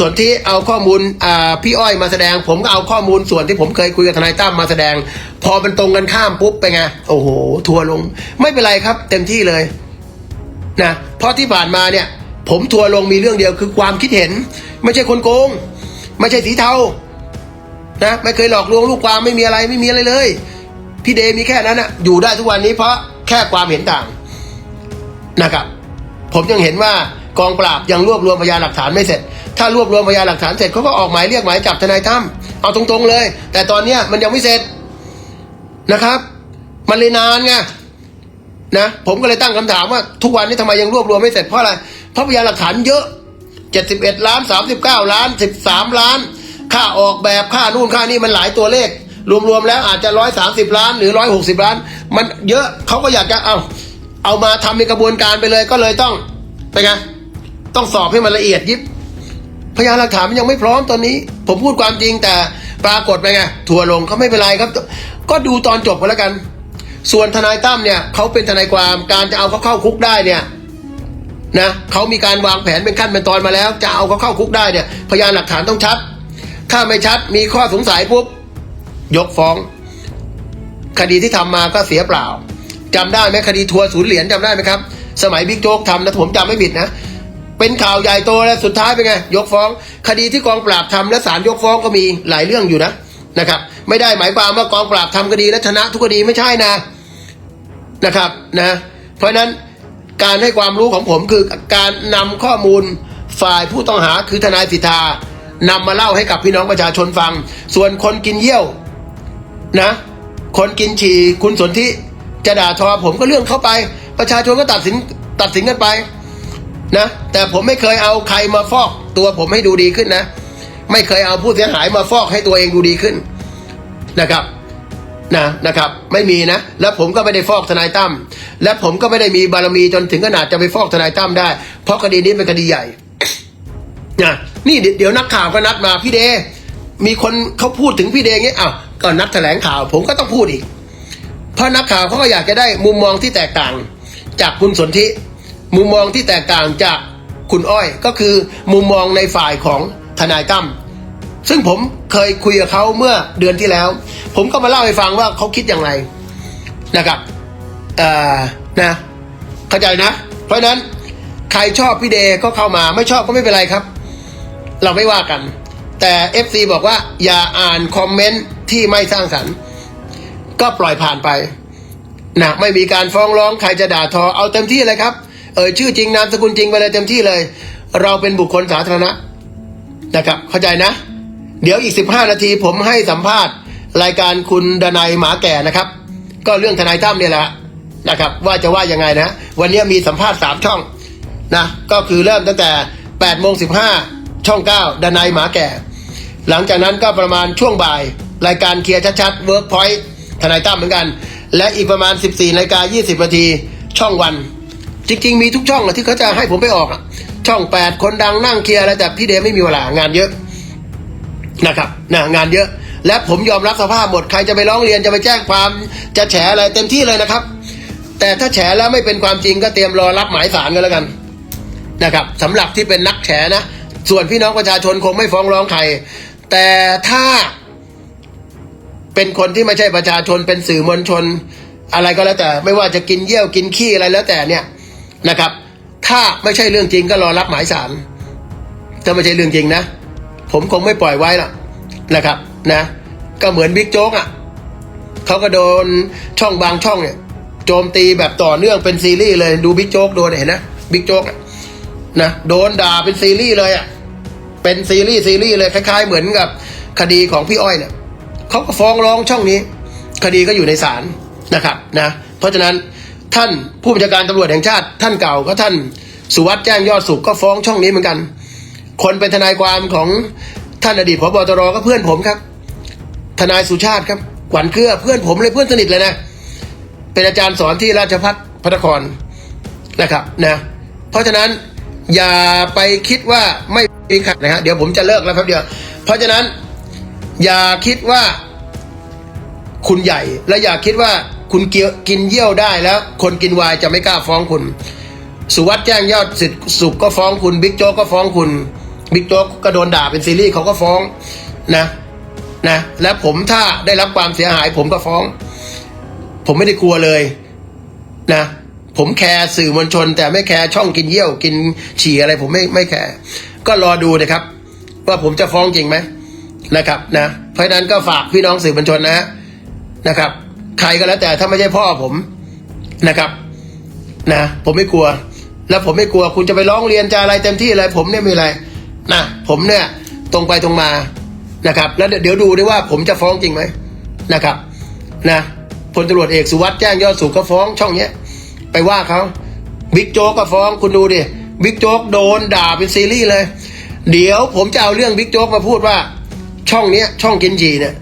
ส่วนที่เอาข้อมูลพี่อ้อยมาแสดง ผมก็เอาข้อมูลส่วนที่ผมเคยคุยกับทนายตั้มมาแสดง พอมันตรงกันข้ามปุ๊บไปไงโอ้โห ทัวร์ลง ไม่เป็นไรครับ เต็มที่เลยนะเพราะที่ผ่านมาเนี่ย ผมทัวร์ลงมีเรื่องเดียวคือความคิดเห็น ไม่ใช่คนโกง ไม่ใช่สีเทานะไม่เคยหลอกลวงลูกความไม่มีอะไรไม่มีอะไรเลย พี่เดมีแค่นั้นนะอยู่ได้ทุกวันนี้เพราะแค่ความเห็นต่างนะครับ ผมยังเห็นว่ากองปราบยังรวบรวมพยานหลักฐานไม่เสร็จ ถ้ารวบรวมพยานหลักฐานเสร็จเขาก็ออกหมายเรียกหมายจับทนายตั้มเอาตรงๆเลย แต่ตอนเนี้ยมันยังไม่เสร็จนะครับ มันเลยนานไงนะผมก็เลยตั้งคำถามว่า ทุกวันนี้ทำไมยังรวบรวมไม่เสร็จเพราะอะไรเพราะพยานหลักฐานเยอะ 71 ล้าน 39 ล้าน 13 ล้าน ค่าออกแบบค่านู่นค่านี่มันหลายตัวเลข รวมๆแล้วอาจจะ 130 ล้านหรือ 160 ล้าน มันเยอะเขาก็อยากจะเอาเอามาทำเป็นกระบวนการไปเลยก็เลยต้องเป็นไงต้องสอบให้มันละเอียดยิบ พยานหลักฐานมันยังไม่พร้อมตอนนี้ ผมพูดความจริงแต่ปรากฏไปไงทัวลงเขาไม่เป็นไรครับ ก็ดูตอนจบกันแล้วกัน ส่วนทนายตั้มเนี่ยเขาเป็นทนายความการจะเอาเขาเข้าคุกได้เนี่ยนะเขามีการวางแผนเป็นขั้นเป็นตอนมาแล้ว จะเอาเขาเข้าคุกได้เนี่ยพยานหลักฐานต้องชัด ถ้าไม่ชัดมีข้อสงสัยปุ๊บยกฟ้อง คดีที่ทำมาก็เสียเปล่าจำได้ไหมคดีทัวร์ศูนย์เหรียญจำได้ไหมครับ สมัยบิ๊กโจ๊กทำนะผมจำไม่ผิดนะ เป็นข่าวใหญ่โตแล้วสุดท้ายเป็นไง ยกฟ้อง คดีที่กองปราบทำและศาลยกฟ้องก็มีหลายเรื่องอยู่นะนะครับ ไม่ได้หมายความว่ากองปราบทำคดีและชนะทุกคดีไม่ใช่นะนะครับนะ เพราะฉะนั้นการให้ความรู้ของผมคือการนำข้อมูลฝ่ายผู้ต้องหาคือทนายสิทธานำมาเล่าให้กับพี่น้องประชาชนฟัง ส่วนคนกินเยี่ยวนะ คนกินฉี่คุณสนธิจะด่าทอผมก็เรื่องเข้าไป ประชาชนก็ตัดสินตัดสินกันไป นะ แต่ผมไม่เคยเอาใครมาฟอกตัวผมให้ดูดีขึ้นนะ ไม่เคยเอาผู้เสียหายมาฟอกให้ตัวเองดูดีขึ้นนะครับนะนะครับ ไม่มีนะ แล้วผมก็ไม่ได้ฟอกทนายตั้มและผมก็ไม่ได้มีบารมีจนถึงขนาดจะไปฟอกทนายตั้มได้ เพราะคดีนี้เป็นคดีใหญ่นะนี่เดี๋ยวเดี๋ยวนักข่าวก็นัดมาพี่เด มีคนเขาพูดถึงพี่เดอย่างเงี้ยอ้าวก็นัดแถลงข่าว ผมก็ต้องพูดอีก เพราะนักข่าวเขาก็อยากจะได้มุมมองที่แตกต่าง จากคุณสนธิ มุมมองที่แตกต่างจากคุณอ้อย ก็คือมุมมองในฝ่ายของทนายตั้มซึ่งผมเคยคุยกับเขาเมื่อเดือนที่แล้ว ผมก็มาเล่าให้ฟังว่าเขาคิดอย่างไรนะครับเอ่อนะเข้าใจนะ เพราะนั้นใครชอบพี่เดก็เข้ามาไม่ชอบก็ไม่เป็นไรครับ เราไม่ว่ากัน แต่ FC บอกว่าอย่าอ่านคอมเมนต์ที่ไม่สร้างสรรค์ ก็ปล่อยผ่านไปนะไม่มีการฟ้องร้องใครจะด่าทอเอาเต็มที่เลยครับ เออชื่อจริงนามสกุลจริงไปเลยเต็มที่เลย เราเป็นบุคคลสาธารณะนะครับ เข้าใจนะ เดี๋ยวอีก 15 นาทีผมให้สัมภาษณ์ รายการคุณดนัยหมาแก่นะครับ ก็เรื่องทนายตั้มเนี่ยแหละนะครับ ว่าจะว่ายังไงนะ วันนี้มีสัมภาษณ์ 3 ช่องนะก็คือเริ่มตั้งแต่8โมง15 ช่อง 9 ดนัยหมาแก่ หลังจากนั้นก็ประมาณช่วงบ่ายรายการเคลียร์ชัดๆเวิร์กพอยต์ทนายตั้มเหมือนกัน และอีกประมาณ 14นาฬิกา20นาทีช่องวัน จริง ๆ มีทุกช่องอะที่เขาจะให้ผมไปออกอะช่อง 8 คนดังนั่งเคลียร์อะไรแต่พี่เดไม่มีเวลางานเยอะนะครับนะงานเยอะ และผมยอมรับสภาพหมดใครจะไปร้องเรียนจะไปแจ้งความจะแฉอะไรเต็มที่เลยนะครับ แต่ถ้าแฉแล้วไม่เป็นความจริงก็เตรียมรอรับหมายสารกันแล้วกันนะครับสำหรับที่เป็นนักแฉนะ ส่วนพี่น้องประชาชนคงไม่ฟ้องร้องใคร แต่ถ้าเป็นคนที่ไม่ใช่ประชาชนเป็นสื่อมวลชน อะไรก็แล้วแต่ ไม่ว่าจะกินเยี่ยวกินขี้อะไรแล้วแต่เนี่ย นะครับ ถ้าไม่ใช่เรื่องจริงก็รอรับหมายสารถ้าไม่ใช่เรื่องจริงนะ ผมคงไม่ปล่อยไว้หรอกนะครับนะ ก็เหมือนบิ๊กโจ๊กอะเขาก็โดนช่องบางช่องเนี่ยโจมตีแบบต่อเนื่องเป็นซีรีส์เลยดูบิ๊กโจ๊กโดนเห็นนะบิ๊กโจ๊กนะโดนด่าเป็นซีรีส์เลยอะเป็นซีรีส์ซีรีส์เลยคล้ายๆ เหมือนกับคดีของพี่อ้อยเนี่ยเขาก็ฟ้องร้องช่องนี้ คดีก็อยู่ในศาลนะครับนะ เพราะฉะนั้น ท่านผู้บัญชาการตำรวจแห่งชาติ ท่านเก่าก็ท่านสุวัสด์แจ้งยอดสุขก็ฟ้องช่องนี้เหมือนกัน คนเป็นทนายความของท่านอดีตพบตรก็เพื่อนผมครับ ทนายสุชาติครับขวัญเครือเพื่อนผมเลยเพื่อนสนิทเลยนะ เป็นอาจารย์สอนที่ราชพัฒพระนครนะครับนะเพราะฉะนั้นอย่าไปคิดว่าไม่มีขัดนะฮะเดี๋ยวผมจะเลิกแล้วครับเดียว เพราะฉะนั้นอย่าคิดว่าคุณใหญ่และอย่าคิดว่า คุณเกียวกินเยี่ยวได้แล้ว คนกินวายจะไม่กล้าฟ้องคุณ สุวัสด์แจ้งยอดสิทธิ์สุขก็ฟ้องคุณบิ๊กโจ๊กก็ฟ้องคุณบิ๊กโจ๊กก็โดนด่าเป็นซีรีส์เขาก็ฟ้องนะนะและผมถ้าได้รับความเสียหาย ผมก็ฟ้อง ผมไม่ได้กลัวเลยนะผมแคร์สื่อมวลชน แต่ไม่แคร์ช่องกินเยี่ยวกินฉี่อะไร ผมไม่ไม่แคร์ก็รอดูนะครับ ว่าผมจะฟ้องจริงไหมนะครับนะเพราะฉะนั้นก็ฝากพี่น้องสื่อมวลชนนะนะครับ ใครก็แล้วแต่ถ้าไม่ใช่พ่อผมนะครับ นะ ผมไม่กลัว แล้วผมไม่กลัว คุณจะไปร้องเรียนจะอะไรเต็มที่อะไรผมเนี่ยม่อะไรนะผมเนี่ยตรงไปตรงมานะครับ แล้วเดี๋ยวดูด้วยว่าผมจะฟ้องจริงไหมนะครับ นะพลตำรวจเอกสุวัสด์แจ้งยอดสุขก็ฟ้องช่องเนี้ย ไปว่าเขาบิ๊กโจ๊กก็ฟ้องคุณดูดิบิ๊กโจ๊กโดนด่าเป็นซีรีส์เลย เดี๋ยวผมจะเอาเรื่องบิ๊กโจ๊กมาพูดว่า ช่องเนี้ย ช่องกินจีเนี่ย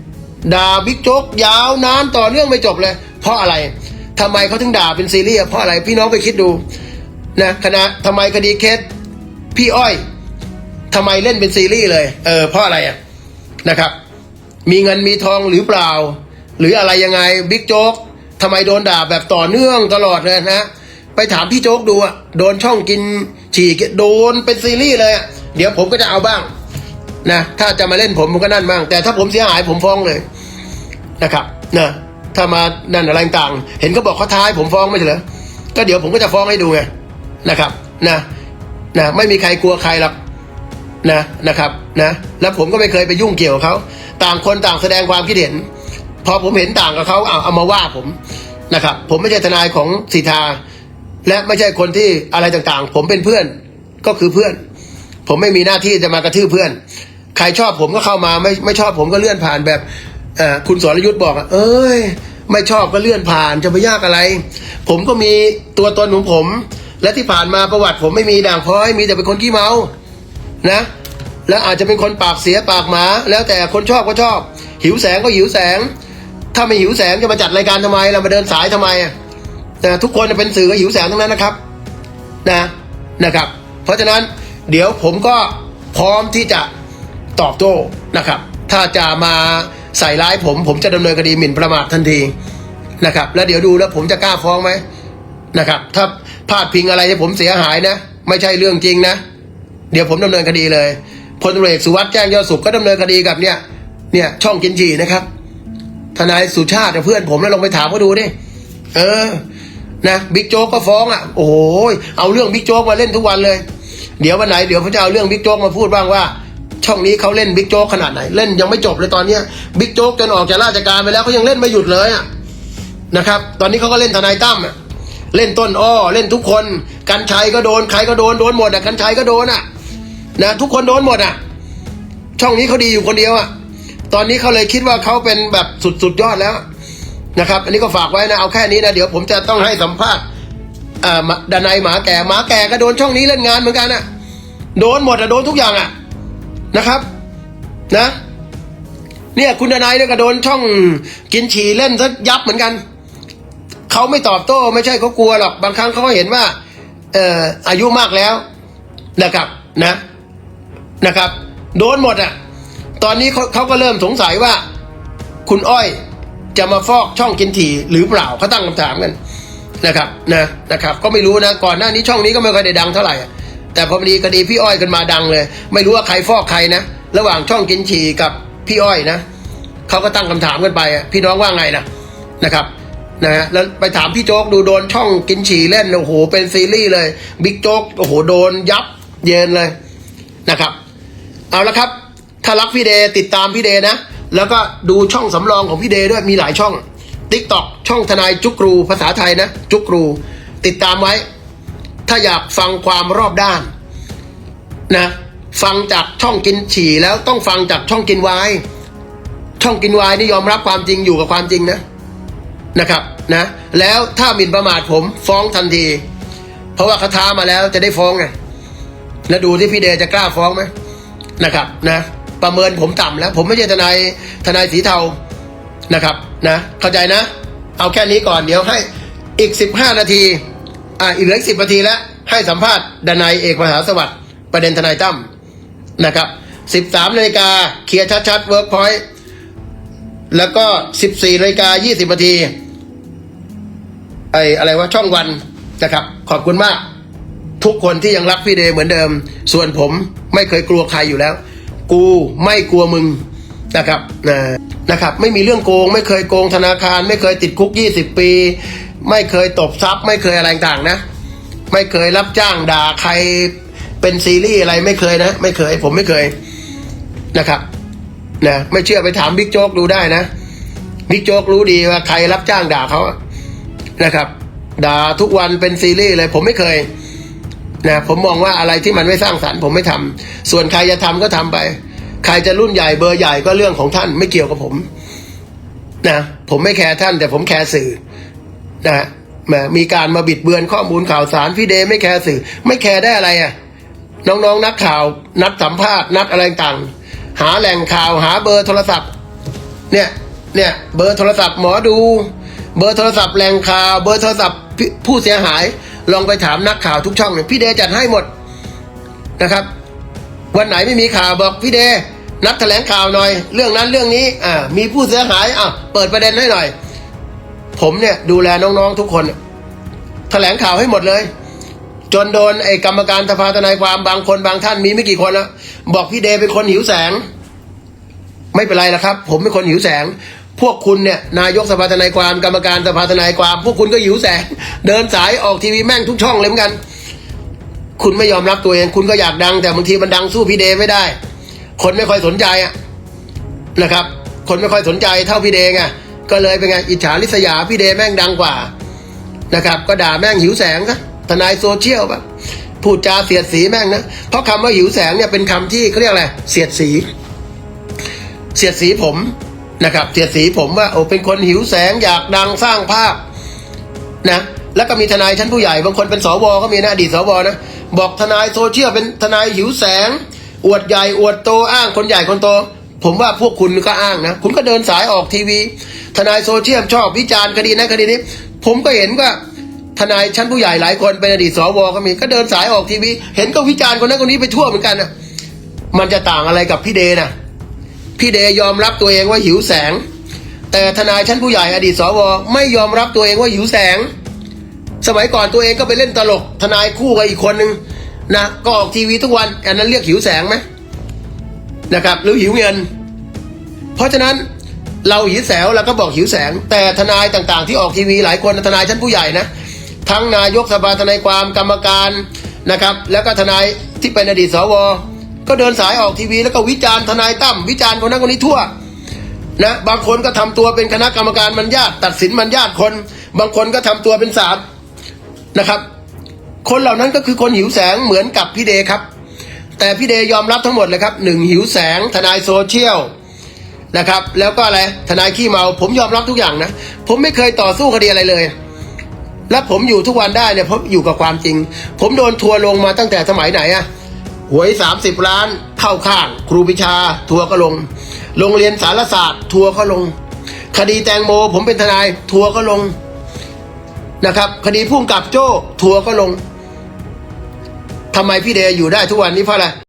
ด่าบิ๊กโจ๊กยาวนานต่อเนื่องไม่จบเลย เพราะอะไรทำไมเขาถึงด่าเป็นซีรีส์เพราะอะไรพี่น้องไปคิดดูนะคณะทำไมคดีเคสพี่อ้อยทำไมเล่นเป็นซีรีส์เลย เออเพราะอะไรอะนะครับ มีเงินมีทองหรือเปล่า หรืออะไรยังไงบิ๊กโจ๊กทำไมโดนด่าแบบต่อเนื่องตลอดเลยนะไปถามพี่โจ๊กดูอะโดนช่องกินฉี่โดนเป็นซีรีส์เลยเดี๋ยวผมก็จะเอาบ้างนะถ้าจะมาเล่นผมผมก็นั่นบ้างแต่ถ้าผมเสียหายผมฟ้องเลย นะครับนะถ้ามานั่นอะไรต่างเห็นเขาบอกเขาท้ายผมฟ้องไม่ใช่เหรอก็เดี๋ยวผมก็จะฟ้องให้ดูไงนะครับนะนะไม่มีใครกลัวใครหรอกนะนะครับนะแล้วผมก็ไม่เคยไปยุ่งเกี่ยวกับเขาต่างคนต่างแสดงความคิดเห็น พอผมเห็นต่างกับเขาเอาเอามาว่าผมนะครับผมไม่ใช่ทนายของสีทาและไม่ใช่คนที่อะไรต่างๆ ผมเป็นเพื่อนก็คือเพื่อน ผมไม่มีหน้าที่จะมากระทืบเพื่อน ใครชอบผมก็เข้ามาไม่ไม่ชอบผมก็เลื่อนผ่านแบบ อ่อคุณสรยุทธ์บอกเอ้ย ไม่ชอบก็เลื่อนผ่านจะไปยากอะไร ผมก็มีตัวตนของผม และที่ผ่านมาประวัติผมไม่มีด่างพร้อย มีแต่เป็นคนขี้เมา นะ แล้วอาจจะเป็นคนปากเสียปากหมา แล้วแต่คนชอบก็ชอบ หิวแสงก็หิวแสง ถ้าไม่หิวแสงจะมาจัดรายการทำไมเรามาเดินสายทำไมอะแต่ทุกคนเป็นสื่อก็หิวแสงทั้งนั้นนะครับ นะนะครับ เพราะฉะนั้นเดี๋ยวผมก็พร้อมที่จะตอบโต้นะครับ ถ้าจะมา ใส่ร้ายผม ผมจะดำเนินคดีหมิ่นประมาททันทีนะครับ แล้วเดี๋ยวดูแล้วผมจะกล้าฟ้องไหมนะครับ ถ้าพลาดพิงอะไรให้ผมเสียหายนะ ไม่ใช่เรื่องจริงนะ เดี๋ยวผมดำเนินคดีเลยพลตำรวจเอกสุวัสด์แจ้งยอดสุขก็ดำเนินคดีกับเนี่ยเนี่ยช่องกินจีนะครับ ทนายสุชาติเพื่อนผมแล้วลองไปถามเขาดูดิเออนะบิ๊กโจ๊กก็ฟ้องอะโอ้โหเอาเรื่องบิ๊กโจ๊กมาเล่นทุกวันเลย เดี๋ยววันไหนเดี๋ยวผมจะเอาเรื่องบิ๊กโจ๊กมาพูดบ้างว่า ช่องนี้เขาเล่นบิ๊กโจ๊กขนาดไหน เล่นยังไม่จบเลยตอนเนี้ยบิ๊กโจ๊กจนออกจากราชการไปแล้วเขายังเล่นไม่หยุดเลยอะนะครับ ตอนนี้เขาก็เล่นทนายตั้มอะเล่นต้นอ้อเล่นทุกคนกันชัยก็โดนใครก็โดนโดนหมดอะกันชัยก็โดนอะนะทุกคนโดนหมดอะ ช่องนี้เขาดีอยู่คนเดียวอะตอนนี้เขาเลยคิดว่าเขาเป็นแบบสุดสุดยอดแล้วนะครับ อันนี้ก็ฝากไว้นะเอาแค่นี้นะเดี๋ยวผมจะต้องให้สัมภาษณ์อ่าดานายหมาแก่หมาแก่ก็โดนช่องนี้เล่นงานเหมือนกันอะโดนหมดอะโดนทุกอย่างอะ นะครับ นะ เนี่ย คุณนายเนี่ยก็โดนช่องกินฉี่เล่นซะยับเหมือนกัน เขาไม่ตอบโต้ ไม่ใช่เขากลัวหรอก บางครั้งเขาก็เห็นว่า เอ่ออายุมากแล้วนะครับ นะ นะครับ โดนหมดอะ ตอนนี้เขาเขาก็เริ่มสงสัยว่า คุณอ้อยจะมาฟอกช่องกินถี่หรือเปล่าเขาตั้งคำถามกันนะครับ นะนะครับ ก็ไม่รู้นะ ก่อนหน้านี้ช่องนี้ก็ไม่ค่อยได้ดังเท่าไหร่ แต่พอดีคดีพี่อ้อยกันมาดังเลย ไม่รู้ว่าใครฟอกใครนะ ระหว่างช่องกินฉี่กับพี่อ้อยนะเขาก็ตั้งคำถามกันไปพี่น้องว่าไงนะนะครับนะฮะแล้วไปถามพี่โจ๊กดูโดนช่องกินฉี่เล่นโอ้โหเป็นซีรีส์เลยบิ๊กโจ๊กโอ้โหโดนยับเย็นเลยนะครับ เอาละครับ ถ้ารักพี่เดย์ติดตามพี่เดย์นะ แล้วก็ดูช่องสำรองของพี่เดย์ด้วยมีหลายช่อง t ิ k t o k ช่องทนายจุกรูภาษาไทยนะ จุกรู ติดตามไว้ ถ้าอยากฟังความรอบด้านนะฟังจากช่องกินฉี่แล้วต้องฟังจากช่องกินวายช่องกินวายนี่ยอมรับความจริงอยู่กับความจริงนะนะครับนะแล้วถ้าหมิ่นประมาทผมฟ้องทันที เพราะว่าเขาท้ามาแล้วจะได้ฟ้องไงแล้วดูที่พี่เดจะกล้าฟ้องไหมนะครับนะประเมินผมต่ำแล้ว ผมไม่ใช่ทนายทนายสีเทานะครับนะเข้าใจนะ เอาแค่นี้ก่อนเดี๋ยวให้อีกสิบห้านาที อ่าอีกเหลือสิบนาทีแล้ว ให้สัมภาษณ์ดนายเอกมหาสวัสดิ์ประเด็นทนายตั้มนะครับสิบสามนาฬิกาเคลียร์ชัดๆเวิร์กพอยต์แล้วก็สิบสี่นาฬิกายี่สิบนาทีไออะไรว่าช่องวันนะครับขอบคุณมาก ทุกคนที่ยังรักพี่เดย์เหมือนเดิม ส่วนผมไม่เคยกลัวใครอยู่แล้ว กูไม่กลัวมึงนะครับนะนะครับ ไม่มีเรื่องโกง ไม่เคยโกงธนาคาร ไม่เคยติดคุกยี่สิบปี ไม่เคยตบทรัพย์ไม่เคยอะไรต่างนะ ไม่เคยรับจ้างด่าใครเป็นซีรีส์อะไรไม่เคยนะ ไม่เคย ผมไม่เคยนะครับนะไม่เชื่อไปถามบิ๊กโจ๊กดูได้นะบิ๊กโจ๊กรู้ดีว่าใครรับจ้างด่าเขานะครับ ด่าทุกวันเป็นซีรีส์เลย ผมไม่เคยนะผมมองว่าอะไรที่มันไม่สร้างสรรค์ผมไม่ทำส่วนใครจะทำก็ทำไป ใครจะรุ่นใหญ่เบอร์ใหญ่ก็เรื่องของท่านไม่เกี่ยวกับผมนะผมไม่แคร์ท่านแต่ผมแคร์สื่อ นะฮะมีการมาบิดเบือนข้อมูลข่าวสารพี่เดย์ไม่แคร์สื่อ ไม่แคร์ได้อะไรอะน้องๆนักข่าวนัดสัมภาษณ์นัดอะไรต่างหาแหล่งข่าวหาเบอร์โทรศัพท์ เนี่ยเนี่ยเบอร์โทรศัพท์หมอดู เบอร์โทรศัพท์แหล่งข่าว เบอร์โทรศัพท์ผู้เสียหาย ลองไปถามนักข่าวทุกช่องเนี่ยพี่เดย์จัดให้หมดนะครับ วันไหนไม่มีข่าวบอกพี่เดย์นัดแถลงข่าวหน่อย เรื่องนั้นเรื่องนี้อ่ามีผู้เสียหายอะเปิดประเด็นให้หน่อย ผมเนี่ยดูแลน้องๆทุกคน แถลงข่าวให้หมดเลย จนโดนไอ้กรรมการสภาทนายความบางคนบางท่านมีไม่กี่คนแล้วบอกพี่เดเป็นคนหิวแสง ไม่เป็นไรละครับ ผมเป็นคนหิวแสง พวกคุณเนี่ย นายกสภาทนายความกรรมการสภาทนายความ พวกคุณก็หิวแสง เดินสายออกทีวีแม่งทุกช่องเลยเหมือนกัน คุณไม่ยอมรับตัวเอง คุณก็อยากดัง แต่บางทีมันดังสู้พี่เดไม่ได้ คนไม่ค่อยสนใจอะนะครับ คนไม่ค่อยสนใจเท่าพี่เดย์ไง ก็เลยเป็นไงอิจฉาริษยาพี่เดย์แม่งดังกว่านะครับ ก็ด่าแม่งหิวแสงซะทนายโซเชียลแบบพูดจาเสียดสีแม่งนะเพราะคำว่าหิวแสงเนี่ยเป็นคำที่เขาเรียกอะไรเสียดสี เสียดสีผมนะครับเสียดสีผมว่าโอ้เป็นคนหิวแสงอยากดังสร้างภาพนะแล้วก็มีทนายชั้นผู้ใหญ่บางคนเป็นสวก็มีนะอดีตสวนะบอกทนายโซเชียลเป็นทนายหิวแสง อวดใหญ่อวดโตอ้างคนใหญ่คนโต ผมว่าพวกคุณก็อ้างนะ คุณก็เดินสายออกทีวี ทนายโซเชียลชอบวิจารณ์คดีนั้นคดีนี้ ผมก็เห็นว่าทนายชั้นผู้ใหญ่หลายคนเป็นอดีตสวก็มีก็เดินสายออกทีวี เห็นก็วิจารณ์คนนั้นคนนี้ไปทั่วเหมือนกันนะมันจะต่างอะไรกับพี่เดนะพี่เดยอมรับตัวเองว่าหิวแสง แต่ทนายชั้นผู้ใหญ่อดีตสวไม่ยอมรับตัวเองว่าหิวแสง สมัยก่อนตัวเองก็ไปเล่นตลก ทนายคู่กับอีกคนนึงนะก็ออกทีวีทุกวันอันนั้นเรียกหิวแสงไหม นะครับ หรือหิวเงิน เพราะฉะนั้นเราหิวแสงเราก็บอกหิวแสง แต่ทนายต่างๆ ที่ออกทีวีหลายคนทนายชั้นผู้ใหญ่นะทั้งนายกสภาทนายความกรรมการนะครับ แล้วก็ทนายที่เป็นอดีตสวก็เดินสายออกทีวีแล้วก็วิจารณ์ทนายตั้มวิจารณ์คนนั้นคนนี้ทั่วนะบางคนก็ทำตัวเป็นคณะกรรมการมันญาติตัดสินมันญาติคน บางคนก็ทำตัวเป็นศาลนะครับ คนเหล่านั้นก็คือคนหิวแสงเหมือนกับพี่เดครับ แต่พี่เดยอมรับทั้งหมดเลยครับหนึ่งหิวแสงทนายโซเชียลนะครับ แล้วก็อะไรทนายขี้เมา ผมยอมรับทุกอย่างนะ ผมไม่เคยต่อสู้คดีอะไรเลย และผมอยู่ทุกวันได้เนี่ยเพราะอยู่กับความจริง ผมโดนทัวลงมาตั้งแต่สมัยไหนอะหวยสามสิบล้านเข้าข้าง ครูปิชา ทัวก็ลง โรงเรียนสารศาสตร์ ทัวก็ลง คดีแตงโม ผมเป็นทนาย ทัวก็ลงนะครับ คดีพุ่งกับโจ้ ทัวก็ลง ทำไมพี่เดย์อยู่ได้ทุกวันนี้เพราะอะไร